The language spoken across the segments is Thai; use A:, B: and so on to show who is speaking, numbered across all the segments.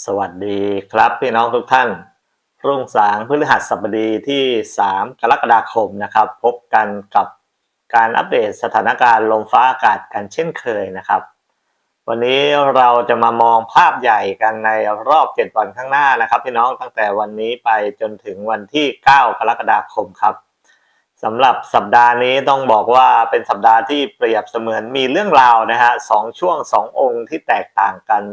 A: สวัสดีครับพี่น้องทุกท่าน รุ่งสางพฤหัสบดีที่ 3 กรกฎาคมนะครับ พบกันกับการอัปเดตสถานการณ์ลมฟ้าอากาศกันเช่นเคยนะครับ วันนี้เราจะมามองภาพใหญ่กันในรอบ 7 วันข้างหน้านะครับ พี่น้องตั้งแต่วันนี้ไปจนถึงวันที่ 9 กรกฎาคมครับสำหรับสัปดาห์นี้ต้องบอกว่าเป็นสัปดาห์ที่เปรียบเสมือนมีเรื่องราวนะฮะสองช่วงสององค์ที่แตกต่างกัน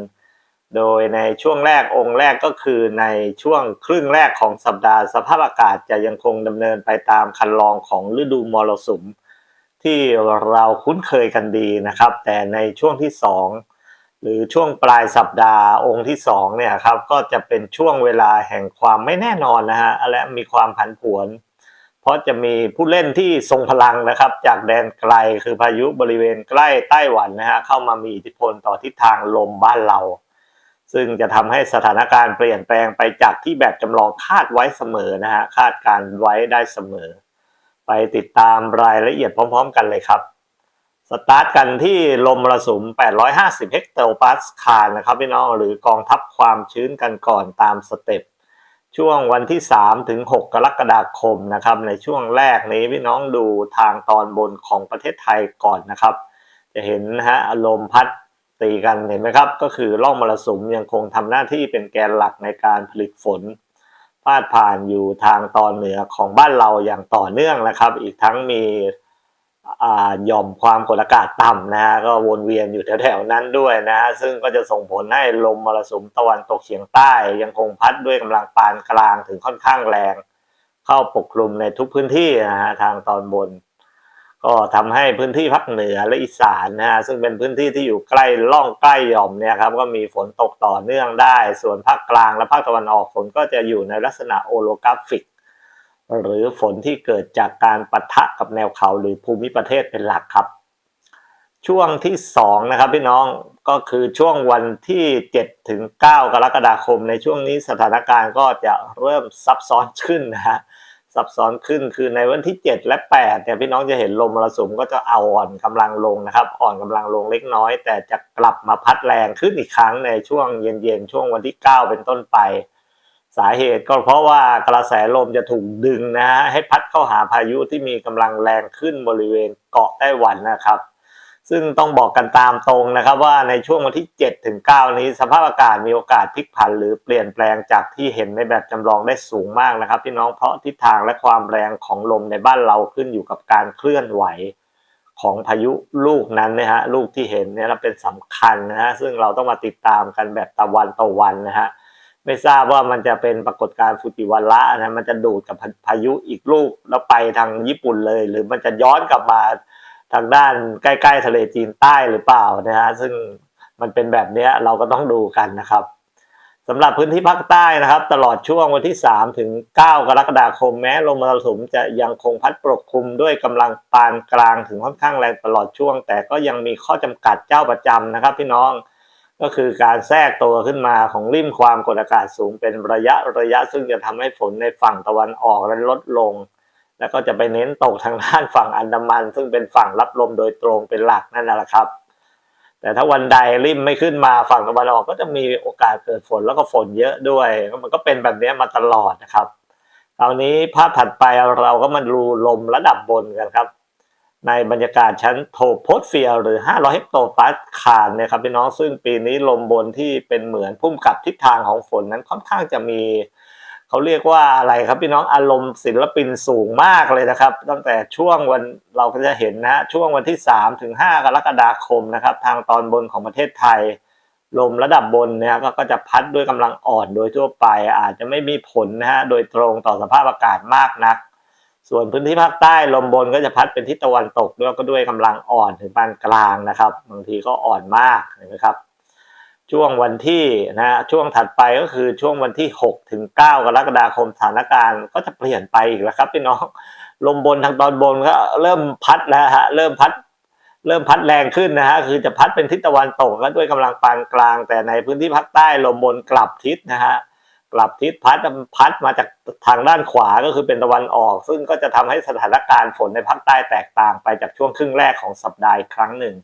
A: โดยในช่วงแรกองค์แรกก็คือในช่วงครึ่งแรกของสัปดาห์สภาพอากาศจะยังคงดำเนินไปตามคันลองของฤดูมรสุม ที่เราคุ้นเคยกันดีนะครับ แต่ในช่วงที่สองหรือช่วงปลายสัปดาห์องค์ที่สองเนี่ยครับก็จะเป็นช่วงเวลาแห่งความไม่แน่นอนนะฮะและมีความผันผวน เพราะจะมีผู้เล่นที่ทรงพลังนะครับ จากแดนไกลคือพายุบริเวณใกล้ไต้หวันนะฮะเข้ามามีอิทธิพลต่อทิศทางลมบ้านเรา ซึ่งจะทำให้สถานการณ์เปลี่ยนแปลงไปจากที่แบบจำลองคาดไว้เสมอนะฮะคาดการไว้ได้เสมอ ไปติดตามรายละเอียดพร้อม ๆ กันเลยครับสตาร์ทกันที่ลมมรสุม 850 เฮกโตอร์ปาสคาลนะครับพี่น้องหรือกองทัพความชื้นกันก่อนตามสเต็ปช่วงวันที่ 3 ถึง 6 กรกฎาคมนะครับ ในช่วงแรกนี้พี่น้องดูทางตอนบนของประเทศไทยก่อนนะครับ จะเห็นนะฮะลมพัด ตีกันเห็นไหมครับ ก็คือร่องมรสุมยังคงทำหน้าที่เป็นแกนหลักในการผลิตฝนพาดผ่านอยู่ทางตอนเหนือของบ้านเราอย่างต่อเนื่องนะครับ อีกทั้งมีหย่อมความกดอากาศต่ำนะฮะก็วนเวียนอยู่แถวๆนั้นด้วยนะฮะซึ่งก็จะส่งผลให้ลมมรสุมตะวันตกเฉียงใต้ ยังคงพัดด้วยกำลังปานกลางถึงค่อนข้างแรง เข้าปกคลุมในทุกพื้นที่นะฮะทางตอนบน ก็ทำให้พื้นที่ภาคเหนือและอีสานนะฮะซึ่งเป็นพื้นที่ที่อยู่ใกล้ล่องใกล้หย่อมเนี่ยครับก็มีฝนตกต่อเนื่องได้ ส่วนภาคกลางและภาคตะวันออกฝนก็จะอยู่ในลักษณะโอโลกราฟิก หรือฝนที่เกิดจากการปะทะกับแนวเขาหรือภูมิประเทศเป็นหลักครับ ช่วงที่2นะครับพี่น้องก็คือช่วงวันที่7ถึง9กรกฎาคม ในช่วงนี้สถานการณ์ก็จะเริ่มซับซ้อนขึ้นนะฮะ ซับซ้อนขึ้นคือในวันที่ 7 และ8เนี่ยพี่น้องจะเห็นลมมรสุมก็จะเอาอ่อนกำลังลงนะครับ อ่อนกำลังลงเล็กน้อย แต่จะกลับมาพัดแรงขึ้นอีกครั้งในช่วงเย็นๆ ช่วงวันที่ 9 เป็นต้นไป สาเหตุก็เพราะว่ากระแสลมจะถูกดึงนะฮะให้พัดเข้าหาพายุที่มีกำลังแรงขึ้นบริเวณเกาะไต้หวันนะครับ ซึ่งต้องบอกกันตามตรงนะครับว่าในช่วงวันที่ 7 ถึง 9 นี้สภาพอากาศมีโอกาสพลิกผันหรือเปลี่ยนแปลงจากที่เห็นในแบบจำลองได้สูงมากนะครับพี่น้องเพราะทิศทางและความแรงของลมในบ้านเราขึ้นอยู่กับการเคลื่อนไหวของพายุลูกนั้นนะฮะลูกที่เห็นเนี่ยเป็นสำคัญนะฮะซึ่งเราต้องมาติดตามกันแบบตะวันต่อวันนะฮะไม่ทราบว่ามันจะเป็นปรากฏการณ์ฟูจิวาระนะมันจะดูดกับพายุอีกลูกแล้วไปทางญี่ปุ่นเลย หรือมันจะย้อนกลับมา ทางด้านใกล้ๆทะเลจีนใต้หรือเปล่านะฮะซึ่งมันเป็นแบบนี้เราก็ต้องดูกันนะครับสำหรับพื้นที่ภาคใต้นะครับ ตลอดช่วงวันที่ 3 ถึง 9 กรกฎาคมแม้ลมมรสุมจะยังคงพัดปกคลุมด้วยกำลังปานกลางถึงค่อนข้างแรงตลอดช่วง แต่ก็ยังมีข้อจำกัดเจ้าประจำนะครับ พี่น้องก็คือการแทรกตัวขึ้นมาของริมความกดอากาศสูงเป็นระยะระยะซึ่งจะทำให้ฝนในฝั่งตะวันออกนั้นลดลง แล้วก็จะไปเน้นตกทางด้านฝั่งอันดามัน ซึ่งเป็นฝั่งรับลมโดยตรงเป็นหลักนั่นแหละครับ แต่ถ้าวันใดริมไม่ขึ้นมาฝั่งตะวันออกก็จะมีโอกาสเกิดฝนแล้วก็ฝนเยอะด้วยมันก็เป็นแบบนี้มาตลอดนะครับคราวนี้ภาพถัดไปเราก็มาดูลมระดับบนกันครับ ในบรรยากาศชั้นโทโพสเฟียร์หรือ 500 เฮกโตปาสคาลเนี่ยครับพี่น้องซึ่งปีนี้ลมบนที่เป็นเหมือนพุ่มกับทิศทางของฝนนั้นค่อนข้างจะมี เขาเรียกว่าอะไรครับพี่น้องอารมณ์ศิลปินสูงมากเลยนะครับ ตั้งแต่ช่วงวันเราก็จะเห็นนะช่วงวันที่3ถึง5กรกฎาคมนะครับ ทางตอนบนของประเทศไทย ลมระดับบนเนี่ยก็จะพัดด้วยกำลังอ่อนโดยทั่วไป อาจจะไม่มีผลนะฮะโดยตรงต่อสภาพอากาศมากนัก ส่วนพื้นที่ภาคใต้ลมบนก็จะพัดเป็นทิศตะวันตกด้วยก็ด้วยกำลังอ่อนถึงปานกลางนะครับบางทีก็อ่อนมากนไหมครับ ช่วงวันที่นะฮะช่วงถัดไปก็คือช่วงวันที่ 6 ถึง 9 กรกฎาคมสถานการณ์ก็จะเปลี่ยนไปอีกแล้วครับพี่น้องลมบนทางตอนบนก็เริ่มพัดแล้วฮะเริ่มพัด เริ่มพัดแรงขึ้นนะฮะคือจะพัดเป็นทิศตะวันตกก็ด้วยกำลังปานกลาง แต่ในพื้นที่ภาคใต้ลมบนกลับทิศนะฮะกลับทิศพัดพัดมาจากทางด้านขวาก็คือเป็นตะวันออก ซึ่งก็จะทำให้สถานการณ์ฝนในภาคใต้แตกต่างไปจากช่วงครึ่งแรกของสัปดาห์ครั้งหนึ่ง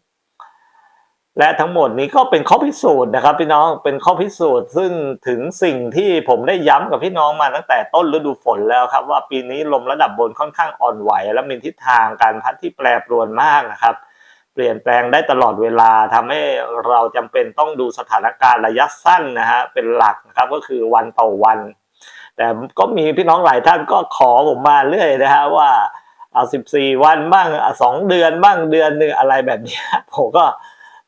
A: และทั้งหมดนี้ก็เป็นข้อพิสูจน์นะครับ พี่น้องเป็นข้อพิสูจน์ซึ่งถึงสิ่งที่ผมได้ย้ำกับพี่น้องมาตั้งแต่ต้นฤดูฝนแล้วครับ ว่าปีนี้ลมระดับบนค่อนข้างอ่อนไหว และมีทิศทางการพัดที่แปรปรวนมากนะครับ เปลี่ยนแปลงได้ตลอดเวลาทำให้เราจำเป็นต้องดูสถานการณ์ระยะสั้นนะฮะเป็นหลักนะครับก็คือวันต่อวัน แต่ก็มีพี่น้องหลายท่านก็ขอผมมาเรื่อยนะฮะว่าเอาสิบสี่วันบ้างสองเดือนบ้างเดือนหนึ่งอะไรแบบนี้ผมก็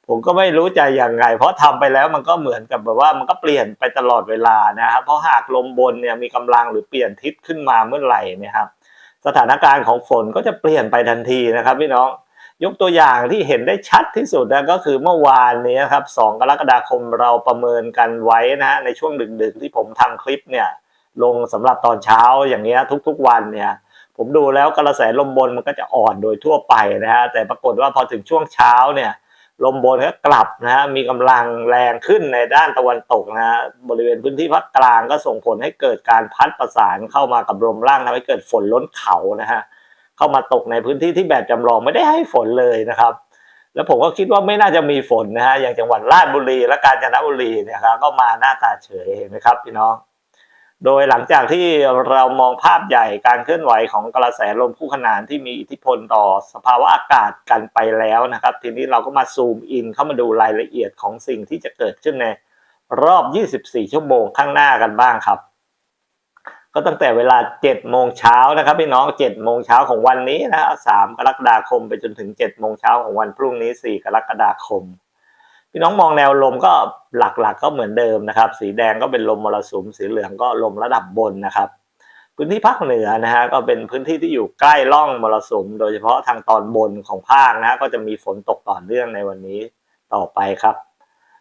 A: ผมก็ไม่รู้ใจะยังไง เพราะทำไปแล้วมันก็เหมือนกับแบบว่ามันก็เปลี่ยนไปตลอดเวลานะครับ เพราะหากลมบนเนี่ยมีกำลังหรือเปลี่ยนทิศขึ้นมาเมื่อไหร่นะครับ สถานการณ์ของฝนก็จะเปลี่ยนไปทันทีนะครับพี่น้องยกตัวอย่างที่เห็นได้ชัดที่สุดนะก็คือเมื่อวานนี้ครับ 2 กรกฎาคมเราประเมินกันไว้นะฮะในช่วงดึกๆที่ผมทำคลิปเนี่ยลงสำหรับตอนเช้าอย่างเงี้ยทุกๆวันเนี่ยผมดูแล้วกระแสลมบนมันก็จะอ่อนโดยทั่วไปนะฮะแต่ปรากฏว่าพอถึงช่วงเช้าเนี่ย ลมบนก็กลับนะฮะมีกำลังแรงขึ้นในด้านตะวันตกนะฮะบริเวณพื้นที่ภาคกลางก็ส่งผลให้เกิดการพัดประสานเข้ามากับลมล่างทำให้เกิดฝนล้นเขานะฮะเข้ามาตกในพื้นที่ที่แบบจำลองไม่ได้ให้ฝนเลยนะครับ แล้วผมก็คิดว่าไม่น่าจะมีฝนนะฮะอย่างจังหวัดราชบุรีและกาญจนบุรีเนี่ยครับก็มาหน้าตาเฉยเห็นไหมครับพี่น้อง โดยหลังจากที่เรามองภาพใหญ่การเคลื่อนไหวของกระแสลมคู่ขนานที่มีอิทธิพลต่อสภาวะอากาศกันไปแล้วนะครับ ทีนี้เราก็มาซูมอินเข้ามาดูรายละเอียดของสิ่งที่จะเกิดขึ้นในรอบ 24 ชั่วโมงข้างหน้ากันบ้างครับ ก็ตั้งแต่เวลา 7 โมงเช้านะครับพี่น้อง 7 โมงเช้าของวันนี้นะ3กรกฎาคมไปจนถึง 7 โมงเช้าของวันพรุ่งนี้ 4 กรกฎาคม พี่น้องมองแนวลมก็หลักๆก็เหมือนเดิมนะครับ สีแดงก็เป็นลมมรสุมสีเหลืองก็ลมระดับบนนะครับ พื้นที่ภาคเหนือนะฮะก็เป็นพื้นที่ที่อยู่ใกล้ร่องมรสุม โดยเฉพาะทางตอนบนของภาคนะฮะก็จะมีฝนตกต่อเนื่องในวันนี้ต่อไปครับ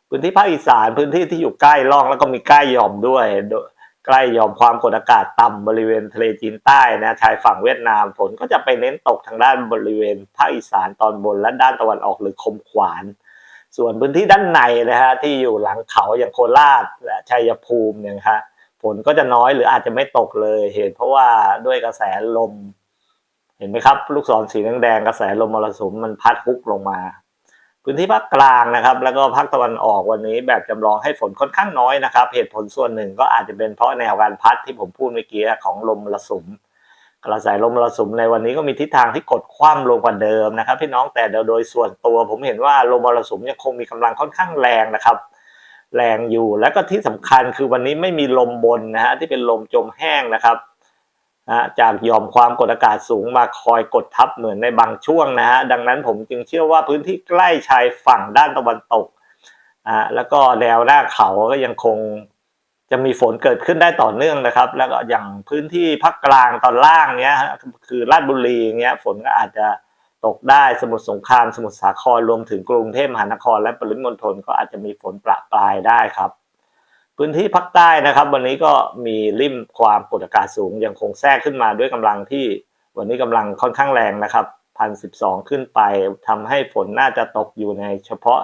A: พื้นที่ภาคอีสานพื้นที่ที่อยู่ใกล้ร่องแล้วก็มีใกล้หย่อมด้วยโดยใกล้หย่อมความกดอากาศต่ำบริเวณทะเลจีนใต้นะชายฝั่งเวียดนามฝนก็จะไปเน้นตกทางด้านบริเวณภาคอีสานตอนบนและด้านตะวันออกหรือคมขวาน ส่วนพื้นที่ด้านในนะฮะที่อยู่หลังเขาอย่างโคราชและชัยภูมิเนี่ยนะฮะฝนก็จะน้อยหรืออาจจะไม่ตกเลยเหตุเพราะว่าด้วยกระแสลม เห็นไหมครับ ลูกศรสีแดงกระแสลมมรสุมมันพัดฮุกลงมา พื้นที่ภาคกลางนะครับ แล้วก็ภาคตะวันออกวันนี้แบบจำลองให้ฝนค่อนข้างน้อยนะครับ เหตุผลส่วนหนึ่งก็อาจจะเป็นเพราะแนวการพัดที่ผมพูดเมื่อกี้ของลมมรสุม กระแสลมมรสุมในวันนี้ก็มีทิศทางที่กดคว่ำลงกว่าเดิมนะครับพี่น้องแต่โดยส่วนตัวผมเห็นว่าลมมรสุมยังคงมีกำลังค่อนข้างแรงนะครับ แรงอยู่แล้วก็ที่สำคัญคือวันนี้ไม่มีลมบนนะฮะที่เป็นลมจมแห้งนะครับนะจากยอมความกดอากาศสูงมาคอยกดทับเหมือนในบางช่วงนะฮะดังนั้นผมจึงเชื่อว่าพื้นที่ใกล้ชายฝั่งด้านตะวันตกอ่าแล้วก็แนวหน้าเขาก็ยังคง จะมีฝนเกิดขึ้นได้ต่อเนื่องนะครับ แล้วก็อย่างพื้นที่ภาคกลางตอนล่างเนี้ยคือราชบุรีเงี้ยฝนก็อาจจะตกได้สมุทรสงคราม สมุทรสาครรวมถึงกรุงเทพมหานคร และปริมณฑลก็อาจจะมีฝนประปรายได้ครับ พื้นที่ภาคใต้นะครับ วันนี้ก็มีริมความกดอากาศสูงยังคงแทรกขึ้นมาด้วยกำลังที่ วันนี้กำลังค่อนข้างแรงนะครับพันสิบสองขึ้นไปทำให้ฝนน่าจะตกอยู่ในเฉพาะ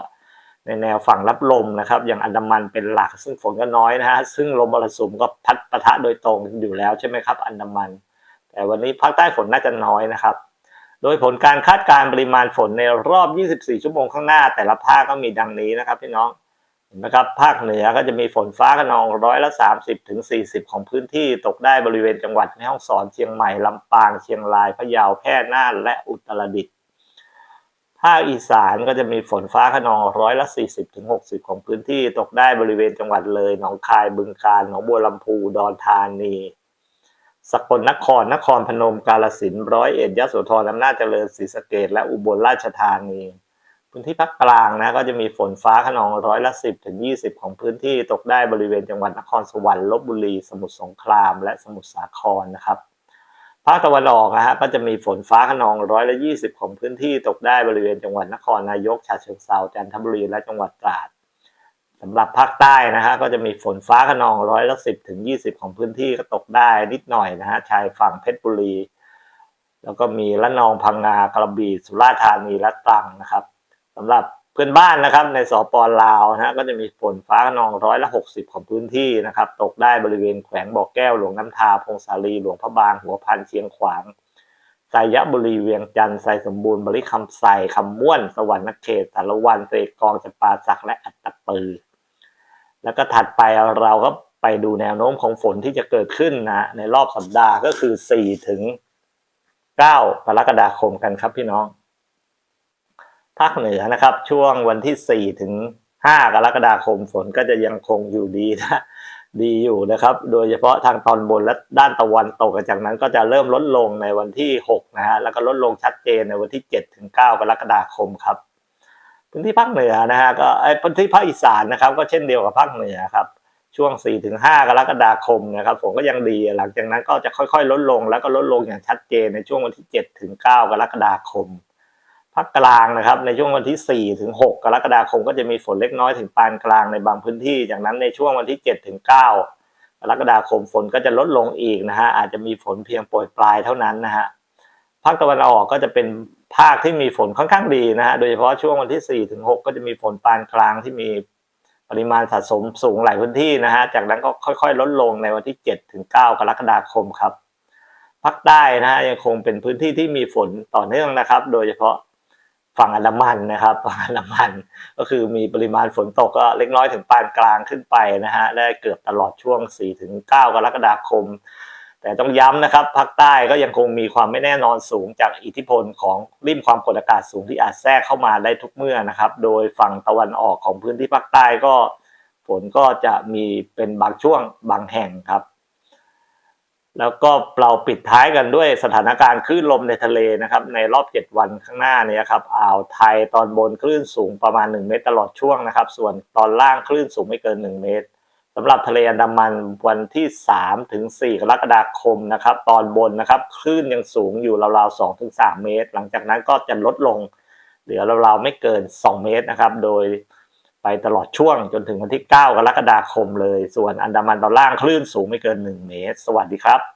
A: ในแนวฝั่งรับลมนะครับ อย่างอันดามันเป็นหลัก ซึ่งฝนก็น้อยนะฮะซึ่งลมมรสุมก็พัดปะทะโดยตรงอยู่แล้วใช่ไหมครับ อันดามัน แต่วันนี้ภาคใต้ฝนน่าจะน้อยนะครับ โดยผลการคาดการณ์ปริมาณฝนในรอบ 24 ชั่วโมงข้างหน้า แต่ละภาคก็มีดังนี้นะครับพี่น้องเห็นไหมครับภาคเหนือก็จะมีฝนฟ้าขนองร้อยละ 30ถึง40 ของพื้นที่ตกได้บริเวณจังหวัดแม่ฮ่องสอนเชียงใหม่ลำปางเชียงรายพะเยาแพร่น่านและอุตรดิตถ์ ภาคอีสานก็จะมีฝนฟ้าขนองร้อยละ 40ถึง60ของพื้นที่ตกได้บริเวณจังหวัดเลย หนองคาย บึงกาฬ หนองบัวลำพู ดอนธานี สกลนคร นครพนม กาฬสินธุ์ร้อยเอ็ดยะโสธรอำนาจเจริญ ศรีสะเกษและอุบลราชธานี พื้นที่ภาคกลางนะก็จะมีฝนฟ้าขนองร้อยละ 10ถึง20 ของพื้นที่ตกได้บริเวณจังหวัดนครสวรรค์ ลบบุรี สมุทรสงคราม และสมุทรสาครนะครับ ภาคตะวันออกนะฮะก็จะมีฝนฟ้าขนองร้อยละยี่สิบของพื้นที่ตกได้บริเวณจังหวัดนครนายกฉะเชิงเทราจันทบุรีและจังหวัดตราดสำหรับภาคใต้นะฮะก็จะมีฝนฟ้าขนองร้อยละสิบถึงยี่สิบของพื้นที่ก็ตกได้นิดหน่อยนะฮะชายฝั่งเพชรบุรี แล้วก็มีละนองพังงากระบี่สุราษฎร์ธานีและตรังนะครับสำหรับ เพื่อนบ้านนะครับในสปลาวนะฮะก็จะมีฝนฟ้าขนองร้อยละหกสิบของพื้นที่นะครับ ตกได้บริเวณแขวงบ่อแก้วหลวงน้ำทาพงศาลีหลวงพระบางหัวพันเชียงขวางไซยบุรีเวียงจันทร์ไซสมบูรณ์บริคำไซคำม่วน สวรรค์เขตสารวันเสกกองจปาสักและอัตตปือ แล้วก็ถัดไปเราก็ไปดูแนวโน้มของฝนที่จะเกิดขึ้นนะในรอบสัปดาห์ก็คือ 4 ถึง 9กรกฎาคมกันครับพี่น้องาคเหนือนะครับ ช่วงวันที่ 4 ถึง 5 กรกฎาคมฝนก็จะยังคงอยู่ดีนะดีอยู่นะครับ โดยเฉพาะทางตอนบนและด้านตะวันตกจากนั้นก็จะเริ่มลดลงในวันที่6นะฮะแล้วก็ลดลงชัดเจนในวันที่7ถึง9กรกฎาคมครับพื้นที่ภาคเหนือนะฮะก็ไอ้พื้นที่ภาคอีสานนะครับ ก็เช่นเดียวกับภาคเหนือครับช่วง4ถึง5กรกฎาคมนะครับฝนก็ยังดีหลังจากนั้นก็จะค่อยๆ ลดลงแล้วก็ลดลงอย่างชัดเจนในช่วงวันที่7ถึง9กรกฎาคม ภาคกลางนะครับ ในช่วงวันที่ 4 ถึง 6 กรกฎาคมก็จะมีฝนเล็กน้อยถึงปานกลางในบางพื้นที่ จากนั้นในช่วงวันที่ 7 ถึง 9 กรกฎาคมฝนก็จะลดลงอีกนะฮะอาจจะมีฝนเพียงโปรยปลายเท่านั้นนะฮะภาคตะวันออกก็จะเป็นภาคที่มีฝนค่อนข้างดีนะฮะโดยเฉพาะช่วงวันที่ 4 ถึง 6 ก็จะมีฝนปานกลางที่มีปริมาณสะสมสูงหลายพื้นที่นะฮะ จากนั้นก็ค่อยๆ ลดลงในวันที่ 7 ถึง 9 กรกฎาคมครับ ภาคใต้นะฮะยังคงเป็นพื้นที่ที่มีฝนต่อเนื่องนะครับ โดยเฉพาะ ฝั่งอันดามันนะครับฝั่งอันดามันก็คือมีปริมาณฝนตกก็เล็กน้อยถึงปานกลางขึ้นไปนะฮะได้เกือบตลอดช่วง4ถึง9กรกฎาคม แต่ต้องย้ำนะครับภาคใต้ก็ยังคงมีความไม่แน่นอนสูงจากอิทธิพลของริมความกดอากาศสูงที่อาจแทรกเข้ามาได้ทุกเมื่อนะครับ โดยฝั่งตะวันออกของพื้นที่ภาคใต้ก็ฝนก็จะมีเป็นบางช่วงบางแห่งครับ แล้วก็เราปิดท้ายกันด้วยสถานการณ์คลื่นลมในทะเลนะครับ ในรอบ 7 วันข้างหน้านี้ครับอ่าวไทยตอนบนคลื่นสูงประมาณ 1 เมตรตลอดช่วงนะครับ ส่วนตอนล่างคลื่นสูงไม่เกิน 1 เมตรสำหรับทะเลอันดามันวันที่3ถึง4กรกฎาคมนะครับ ตอนบนนะครับคลื่นยังสูงอยู่ราวๆ2ถึง3เมตร หลังจากนั้นก็จะลดลง เหลือราวๆไม่เกิน 2 เมตรนะครับ โดย ไปตลอดช่วงจนถึงวันที่ 9 กรกฎาคมเลย ส่วนอันดามันตอนล่างคลื่นสูงไม่เกิน 1 เมตร สวัสดีครับ